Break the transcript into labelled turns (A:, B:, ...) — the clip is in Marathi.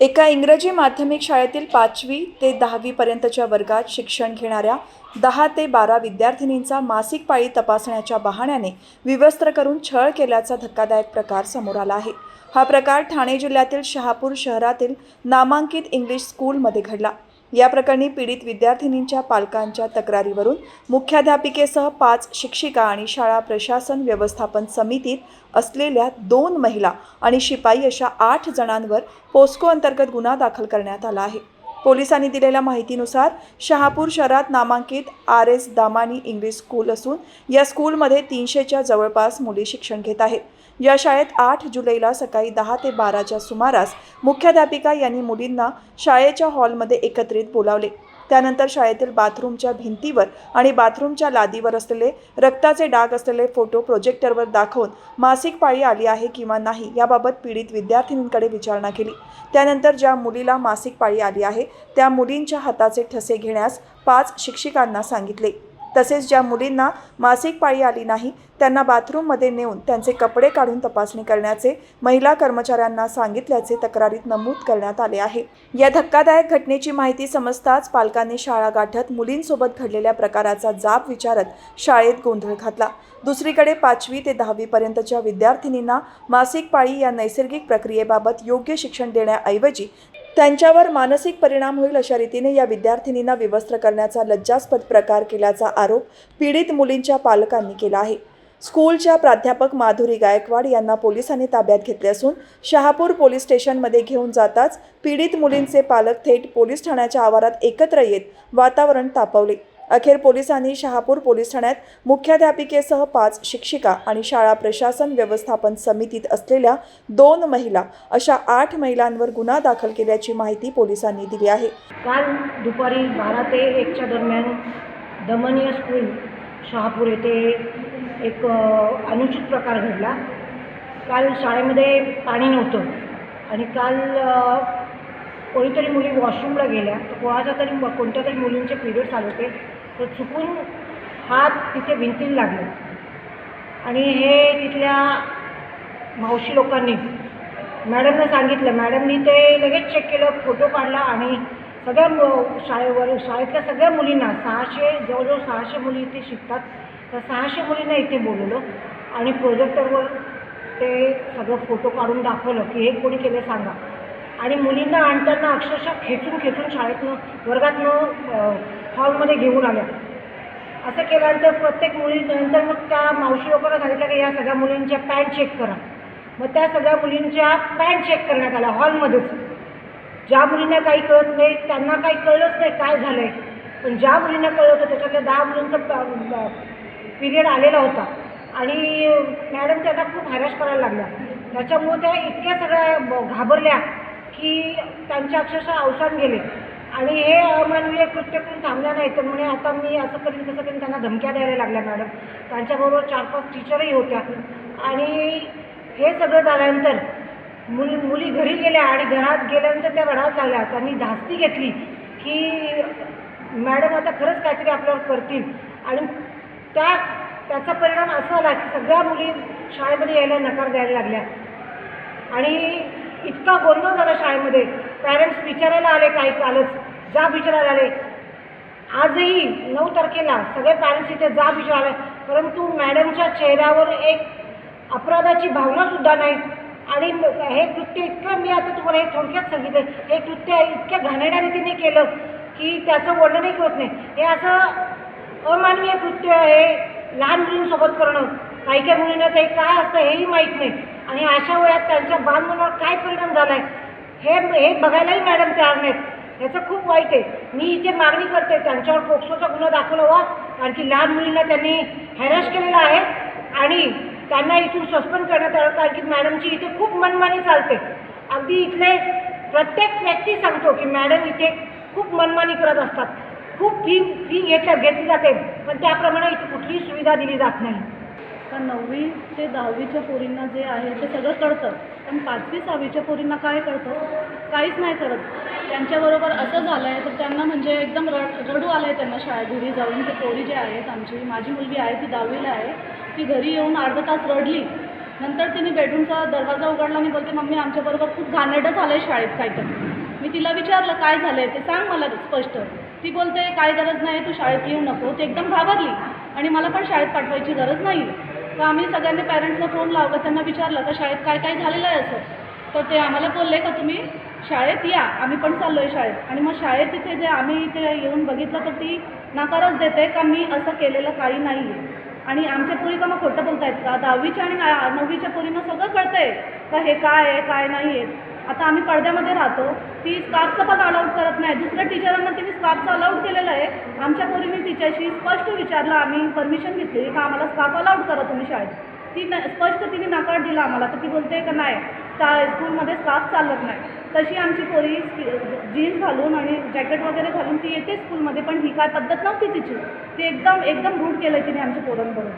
A: एका इंग्रजी माध्यमिक शाळेतील पाचवी ते दहावीपर्यंतच्या वर्गात शिक्षण घेणाऱ्या दहा ते बारा विद्यार्थिनींचा मासिक पाळी तपासण्याच्या बहाण्याने विवस्त्र करून छळ केल्याचा धक्कादायक प्रकार समोर आला आहे. हा प्रकार ठाणे जिल्ह्यातील शहापूर शहरातील नामांकित इंग्लिश स्कूलमध्ये घडला. या प्रकरणी पीडित विद्यार्थिनींच्या पालकांच्या तक्रारीवरून मुख्याध्यापिकेसह पाच शिक्षिका आणि शाळा प्रशासन व्यवस्थापन समितीत असलेल्या दोन महिला आणि शिपाई अशा आठ जणांवर पोस्को अंतर्गत गुन्हा दाखल करण्यात आला आहे. पोलिसांनी दिलेल्या माहितीनुसार शहापूर शहरात नामांकित R S Damani English school असून या स्कूलमध्ये तीनशेच्या जवळपास मुली शिक्षण घेत आहेत. या शाळेत आठ जुलैला सकाळी दहा ते बाराच्या सुमारास मुख्याध्यापिका यांनी मुलींना शाळेच्या हॉलमध्ये एकत्रित बोलावले. त्यानंतर शाळेतील बाथरूमच्या भिंतीवर आणि बाथरूमच्या लादीवर असलेले रक्ताचे डाग असलेले फोटो प्रोजेक्टरवर दाखवून मासिक पाळी आली आहे किंवा नाही याबाबत पीडित विद्यार्थिनींकडे विचारणा केली. त्यानंतर ज्या मुलीला मासिक पाळी आली आहे त्या मुलींच्या हाताचे ठसे घेण्यास पाच शिक्षिकांना सांगितले. तसेच ज्या मुलींना मासिक पाळी आली नाही त्यांना बाथरूममध्ये नेऊन त्यांचे कपडे काढून तपासणी करण्याचे महिला कर्मचाऱ्यांना सांगितल्याचे तक्रारीत नमूद करण्यात आले आहे. या धक्कादायक घटनेची माहिती समजताच पालकांनी शाळा गाठत मुलींसोबत घडलेल्या प्रकाराचा जाब विचारत शाळेत गोंधळ घातला. दुसरीकडे पाचवी ते दहावीपर्यंतच्या विद्यार्थिनींना मासिक पाळी या नैसर्गिक प्रक्रियेबाबत योग्य शिक्षण देण्याऐवजी त्यांच्यावर मानसिक परिणाम होईल अशा रीतीने या विद्यार्थिनींना विवस्त्र करण्याचा लज्जास्पद प्रकार केल्याचा आरोप पीडित मुलींच्या पालकांनी केला आहे. स्कूलच्या प्राध्यापक माधुरी गायकवाड यांना पोलिसांनी ताब्यात घेतले असून शहापूर पोलीस स्टेशनमध्ये घेऊन जाताच पीडित मुलींचे पालक थेट पोलीस ठाण्याच्या आवारात एकत्र येत वातावरण तापवले. अखेर पोलिसांनी शहापूर पोलीस ठाण्यात मुख्याध्यापिकेसह पाच शिक्षिका आणि शाळा प्रशासन व्यवस्थापन समितीत असलेल्या दोन महिला अशा आठ महिलांवर गुन्हा दाखल केल्याची माहिती पोलिसांनी दिली आहे.
B: काल दुपारी बारा ते एकच्या दरम्यान दमनीय स्कूल शहापूर येथे एक अनुचित प्रकार घडला. काल शाळेमध्ये पाणी नव्हतं आणि काल कोणीतरी मुली वॉशरूमला गेल्या. तर कोणाच्या तरी कोणत्या तरी मुलींचे पिरियड्स आले होते. तर चुकून हात तिथे भिंतीला लागले. आणि हे तिथल्या मावशी लोकांनी मॅडमनं सांगितलं मॅडमनी ते लगेच चेक केलं फोटो काढला आणि सगळ्या मु- शाळेवर शाळेतल्या सगळ्या मुलींना सहाशे जवळजवळ सहाशे मुली इथे शिकतात. तर सहाशे मुलींना इथे बोलवलं आणि प्रोजेक्टरवर ते सगळं फोटो काढून दाखवलं की हे कोणी केलं सांगा. आणि मुलींना आणताना अक्षरशः खेचून खेचून शाळेतनं वर्गातनं हॉलमध्ये घेऊन आल्या. असं केल्यानंतर प्रत्येक मुलीनंतर मग त्या मावशी लोकांना सांगितलं की या सगळ्या मुलींच्या पॅन्ट चेक करा. मग त्या सगळ्या मुलींच्या पॅन्ट चेक करण्यात आल्या हॉलमध्येच. ज्या मुलींना काही कळत नाही त्यांना काही कळलंच नाही काय झालं आहे पण ज्या मुलींना कळलं होतं त्याच्यातल्या दहा मुलींचा पिरियड आलेला होता. आणि मॅडम त्यांना खूप हॅरॅश करायला लागल्या. त्याच्यामुळे त्या इतक्या सगळ्या ब- घाबरल्या की त्यांच्या अक्षरशः अवसान गेले. आणि हे अमानवीय कृत्य करून थांबल्या नाही तर म्हणे आता मी असं करीन तसं करीन त्यांना धमक्या द्यायला लागल्या मॅडम. त्यांच्याबरोबर चार पाच टीचरही होत्या. आणि हे सगळं झाल्यानंतर मुल मुली घरी गेल्या आणि घरात गेल्यानंतर त्या रडायला लागल्या. त्यांनी धास्ती घेतली की मॅडम आता खरंच काहीतरी आपल्यावर करतील. आणि त्या त्याचा परिणाम असा आला की सगळ्या मुली शाळेमध्ये यायला नकार द्यायला लागल्या. आणि इतका गोंधळ झाला शाळेमध्ये. पॅरेंट्स विचारायला आले काही कालच. जा विचारायला झाले आजही नऊ तारखेला सगळे पॅरेंट्स इथे जा बिचाराले परंतु मॅडमच्या चेहऱ्यावर एक अपराधाची भावनासुद्धा नाही. आणि हे कृत्य इतकं मी आता तुम्हाला हे थोडक्यात सांगितलं. हे कृत्य इतक्या घाणेरड्या रीतीने केलं की त्याचं वर्णनही होत नाही. हे असं अमानवीय कृत्य आहे लहान मुलींसोबत करणं. काही काही मुलींना ते काय असतं हेही माहीत नाही. आणि अशा वयात त्यांच्या बालमनावर काय परिणाम झाला आहे हे हे बघायलाही मॅडम तयार नाहीत. याचं खूप वाईट आहे. मी इथे मागणी करते त्यांच्यावर पोक्सोचा गुन्हा दाखल व्हावा कारण की लहान मुलींना त्यांनी हॅरॅस केलेला आहे. आणि त्यांना इथून सस्पेंड करण्यात आलं कारण की मॅडमची इथे खूप मनमानी चालते. अगदी इथले प्रत्येक व्यक्ती सांगतो की मॅडम इथे खूप मनमानी करत असतात. खूप फी फी घेतल्या घेतली जाते. पण त्याप्रमाणे इथे कुठलीही सुविधा दिली जात नाही.
C: तर नववी ते दहावीच्या पोरींना जे आहे ते सगळं कळतं. पण पाचवी सहावीच्या पोरींना काय कळतं? काहीच नाही कळत. त्यांच्याबरोबर असं झालं आहे तर त्यांना म्हणजे एकदम रड रडू आलं आहे त्यांना शाळेत घरी जाऊन ते पोरी जे आहेत आमची माझी मुलगी आहे ती दहावीला आहे ती घरी येऊन अर्धा तास रडली. नंतर तिने बेडरूमचा दरवाजा उघडला आणि बोलते मम्मी आमच्याबरोबर खूप घाणेडं झालं आहे शाळेत काहीतरी. मी तिला विचारलं काय झालं आहे ते सांग मला स्पष्ट. ती बोलते काय गरज नाही तू शाळेत येऊ नको. ती एकदम घाबरली. आणि मला पण शाळेत पाठवायची गरज नाही तर आम्ही सगळ्यांनी पॅरेंट्सला फोन लावला. त्यांना विचारलं का शाळेत काय काय झालेलं आहे असं? तर ते आम्हाला बोलले का तुम्ही शाळेत या? आम्ही पण चाललो आहे शाळेत. आणि मग शाळेत तिथे जे आम्ही इथे येऊन बघितलं तर ती नकारच देते का मी असं केलेलं काही नाही आहे आणि आमच्या पोरी का मग खोटं बोलतायत? का दहावीच्या आणि नववीच्या पोरींना सगळं कळतंय? का हे काय आहे काय नाही आहे आता आम्ही पडद्यामध्ये राहतो. ती स्कार्फचं पण अलाउड करत नाही. दुसऱ्या टीचरांना तिने स्कार्फचं अलाउड केलेलं आहे. आमच्या पूर्वी तिच्याशी स्पष्ट विचारलं. आम्ही परमिशन घेतली. का आम्हाला स्कार्फ अलाउड करा तुम्ही शाळेत? ती न स्पष्ट तिने नकार दिला आम्हाला. तर ती बोलते का नाही? का स्कूलमध्ये स्कार्फ चालत नाही. तशी आमची पोरी जीन्स घालून आणि जॅकेट वगैरे घालून ती येते स्कूलमध्ये पण ही काय पद्धत नव्हती तिची. ती एकदम एकदम रूढ केलं तिने आमच्या पोरांबरोबर.